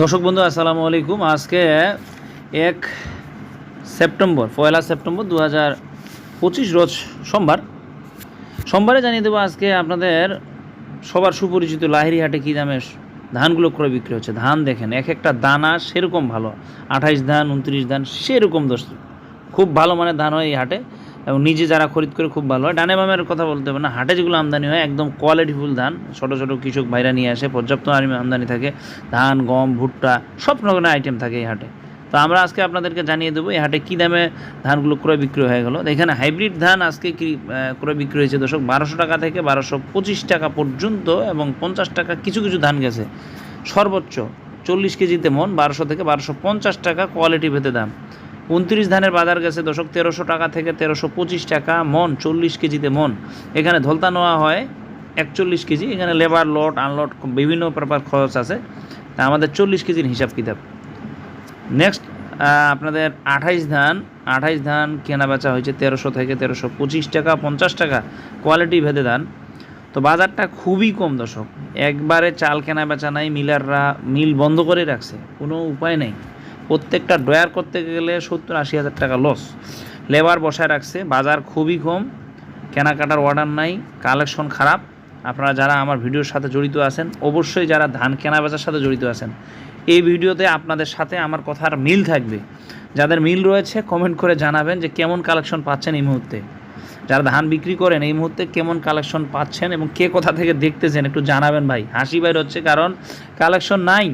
দর্শক বন্ধু, আসসালামু আলাইকুম। আজকে এক সেপ্টেম্বর, পয়লা সেপ্টেম্বর দু হাজার পঁচিশ রোজ সোমবার। সোমবারে জানিয়ে দেবো আজকে আপনাদের সবার সুপরিচিত লাহিরি হাটে কী দামে ধানগুলো ক্রয় বিক্রি হচ্ছে। ধান দেখেন, এক একটা দানা সেরকম ভালো। আঠাইশ ধান, উনত্রিশ ধান, সেরকম দোস্ত। খুব ভালো মানের ধান হয় এই হাটে। এবং নিজে যারা খরিদ করে খুব ভালো হয়। ডানে বামের কথা বলতে হবে না হাটে যেগুলো আমদানি হয়, একদম কোয়ালিটিফুল ধান। ছোটো ছোটো কৃষক ভাইরা নিয়ে আসে, পর্যাপ্ত আমদানি থাকে। ধান, গম, ভুট্টা, সব রকমের আইটেম থাকে এই হাটে। তো আমরা আজকে আপনাদেরকে জানিয়ে দেবো এই হাটে কী দামে ধানগুলো ক্রয় বিক্রি হয়ে গেলো। এখানে হাইব্রিড ধান আজকে কি ক্রয় বিক্রি হয়েছে দর্শক? বারোশো টাকা থেকে বারোশো পঁচিশ টাকা পর্যন্ত এবং পঞ্চাশ টাকা কিছু কিছু ধান গেছে। সর্বোচ্চ চল্লিশ কেজিতে মন, বারোশো থেকে বারোশো পঞ্চাশ টাকা কোয়ালিটি ভেদে দাম। উনত্রিশ ধানের বাজার গেছে দশক তেরোশো টাকা থেকে তেরোশো পঁচিশ টাকা মন, চল্লিশ কেজিতে মন। এখানে ধলতা নেওয়া হয় একচল্লিশ কেজি, এখানে লেবার লট আনলোড বিভিন্ন প্রকার খরচ আছে। তা আমাদের চল্লিশ কেজির হিসাব কিতাব। নেক্সট আপনাদের আঠাইশ ধান আঠাইশ ধান কেনা বেচা হয়েছে তেরোশো থেকে তেরোশো পঁচিশ টাকা, পঞ্চাশ টাকা কোয়ালিটি ভেদে ধান। তো বাজারটা খুবই কম দর্শক। একবারে চাল কেনা বেচা নাই, মিলাররা মিল বন্ধ করে রাখছে, কোনো উপায় নেই। প্রত্যেকটা ড্রয়ার করতে গেলে সত্তর আশি হাজার টাকা লস লেবার বসায় রাখছে, বাজার খুবই কম, কেনাকাটার অর্ডার নাই কালেকশন খারাপ। আপনারা যারা আমার ভিডিওর সাথে জড়িত আছেন, অবশ্যই যারা ধান কেনা বেচার সাথে জড়িত আছেন, এই ভিডিওতে আপনাদের সাথে আমার কথার মিল থাকবে। যাদের মিল রয়েছে কমেন্ট করে জানাবেন যে কেমন কালেকশন পাচ্ছেন এই মুহূর্তে। যারা ধান বিক্রি করেন, এই মুহূর্তে কেমন কালেকশন পাচ্ছেন এবং কে কোথা থেকে দেখতেছেন একটু জানাবেন ভাই। হাসি বাইর হচ্ছে কারণ কালেকশন নাই।